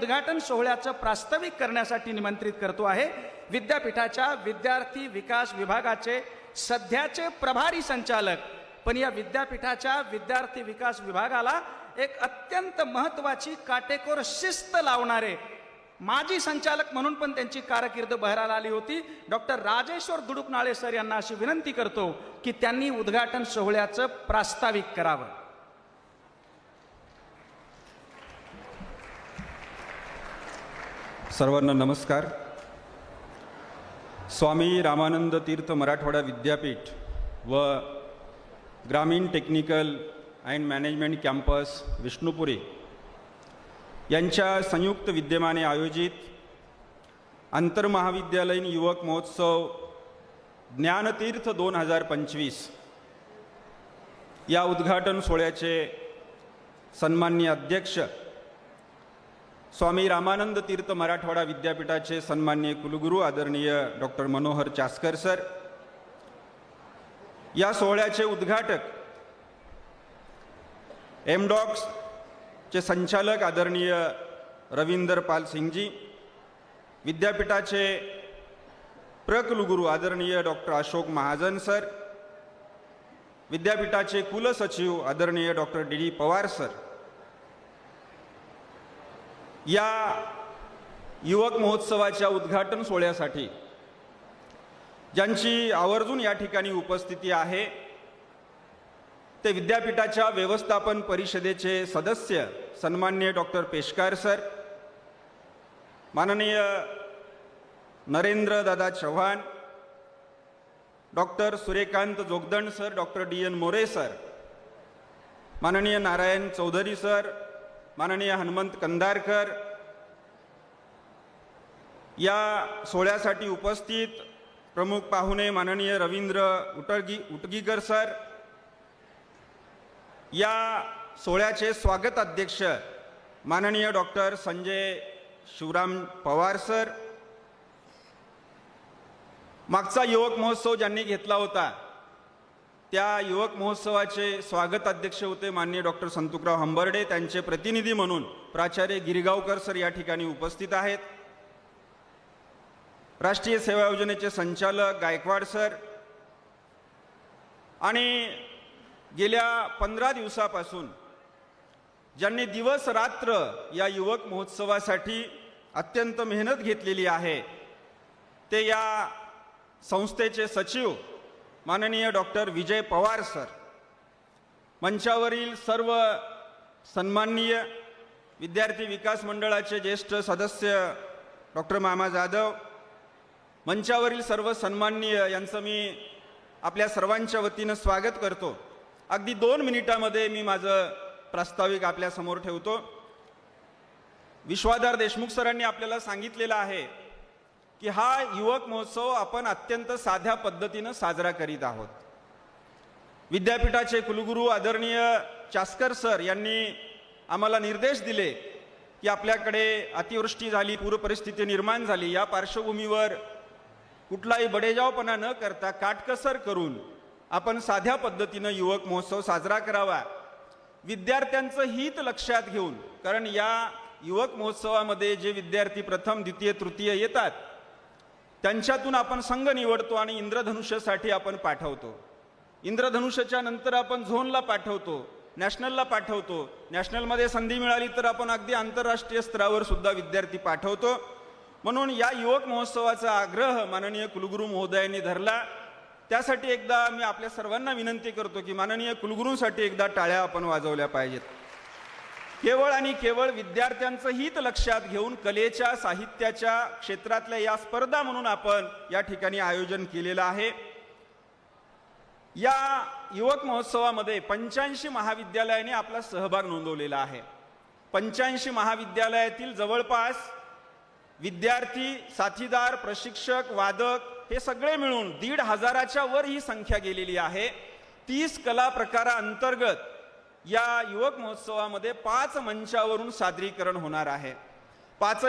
उद्घाटन सोहळ्याचं प्रास्ताविक करण्यासाठी निमंत्रित करतो आहे विद्यापीठाच्या विद्यार्थी विकास विभागाचे सध्याचे प्रभारी संचालक. पण या विद्यापीठाच्या विद्यार्थी विकास विभागाला एक अत्यंत महत्वाची काटेकोर शिस्त लावणारे माजी संचालक म्हणून पण त्यांची कारकीर्द बहराला आली होती. डॉक्टर राजेश्वर दुडुकनाळे सर यांना अशी विनंती करतो की त्यांनी उद्घाटन सोहळ्याचं प्रास्ताविक करावं. सर्वांना नमस्कार. स्वामी रामानंद तीर्थ मराठवाडा विद्यापीठ व ग्रामीण technical and management campus Vishnupuri यांच्या संयुक्त विद्यमाने आयोजित आंतरमहाविद्यालयीन युवक महोत्सव ज्ञानतीर्थ दोन हजार पंचवीस या उद्घाटन सोहळ्याचे सन्मान्य अध्यक्ष स्वामी रामानंद तीर्थ मराठवाडा विद्यापीठाचे सन्मान्य कुलगुरू आदरणीय डॉक्टर मनोहर चास्कर सर या सोहळ्याचे उद्घाटक एमडॉक्सचे संचालक आदरणीय रवींदर पाल सिंगजी विद्यापीठाचे प्रकुलगुरू आदरणीय डॉक्टर अशोक महाजन सर विद्यापीठाचे कुलसचिव आदरणीय doctor D D Pawar sir या युवक महोत्सवाच्या उद्घाटन सोहळ्यासाठी ज्यांची आवर्जून या ठिकाणी उपस्थिती आहे ते विद्यापीठाच्या व्यवस्थापन परिषदेचे सदस्य सन्मान्य डॉक्टर पेशकार सर माननीय Narendra Dada Chavan doctor Suryakant Jogdand sir doctor D N More sir माननीय नारायण चौधरी सर माननीय हनुमंत कंदारकर या सोहळ्यासाठी उपस्थित प्रमुख पाहुणे माननीय रवींद्र उटगी उटगीकर सर. या सोहळ्याचे स्वागत अध्यक्ष माननीय डॉक्टर संजय शिवराम पवार सर. मागचा युवक महोत्सव ज्यांनी घेतला होता त्या युवक महोत्सवाचे स्वागत अध्यक्ष होते माननीय डॉक्टर संतुकराव हंबर्डे. त्यांचे प्रतिनिधी म्हणून प्राचार्य गिरगावकर सर या ठिकाणी उपस्थित आहेत. राष्ट्रीय सेवा योजनेचे संचालक गायकवाड सर. आणि गेल्या पंधरा दिवसापासून ज्यांनी दिवस रात्र या युवक महोत्सवासाठी अत्यंत मेहनत घेतलेली आहे ते या संस्थेचे सचिव माननीय डॉक्टर विजय पवार सर. मंचावरील सर्व सन्माननीय विद्यार्थी विकास मंडळाचे ज्येष्ठ सदस्य डॉक्टर मामा जाधव मंचावरील सर्व सन्माननीय यांचं मी आपल्या सर्वांच्या वतीनं स्वागत करतो. अगदी दोन मिनिटामध्ये मी माझं प्रास्ताविक आपल्यासमोर ठेवतो. विश्वाधार देशमुख सरांनी आपल्याला सांगितलेलं आहे की हा युवक महोत्सव आपण अत्यंत साध्या पद्धतीनं साजरा करीत आहोत. विद्यापीठाचे कुलगुरू आदरणीय चास्कर सर यांनी आम्हाला निर्देश दिले की आपल्याकडे अतिवृष्टी झाली पूरपरिस्थिती निर्माण झाली. या पार्श्वभूमीवर कुठलाही बडेजावपणा न करता काटकसर करून आपण साध्या पद्धतीनं युवक महोत्सव साजरा करावा. विद्यार्थ्यांचं हित लक्षात घेऊन कारण या युवक महोत्सवामध्ये जे विद्यार्थी प्रथम द्वितीय तृतीय येतात त्यांच्यातून आपण संघ निवडतो आणि इंद्रधनुष्यसाठी आपण पाठवतो. इंद्रधनुष्याच्या नंतर आपण झोनला पाठवतो नॅशनलला पाठवतो. नॅशनलमध्ये संधी मिळाली तर आपण अगदी आंतरराष्ट्रीय स्तरावर सुद्धा विद्यार्थी पाठवतो. म्हणून या युवक महोत्सवाचा आग्रह माननीय कुलगुरू महोदयांनी धरला. त्यासाठी एकदा मी आपल्या सर्वांना विनंती करतो की माननीय कुलगुरूंसाठी एकदा टाळ्या आपण वाजवल्या पाहिजेत. केवळ आणि केवळ विद्यार्थ्यांचं हित लक्षात घेऊन कलेच्या साहित्याच्या क्षेत्रातल्या या स्पर्धा म्हणून आपण या ठिकाणी आयोजन केलेलं आहे. या युवक महोत्सवामध्ये पंच्याऐंशी महाविद्यालयाने आपला सहभाग नोंदवलेला आहे. पंच्याऐंशी महाविद्यालयातील जवळपास विद्यार्थी साथीदार प्रशिक्षक वादक हे सगळे मिळून दीड हजाराच्या वर ही संख्या गेलेली आहे. तीस कला प्रकाराअंतर्गत या युवक महोत्सवामध्ये पाच मंचावरून सादरीकरण होणार आहे. पाचही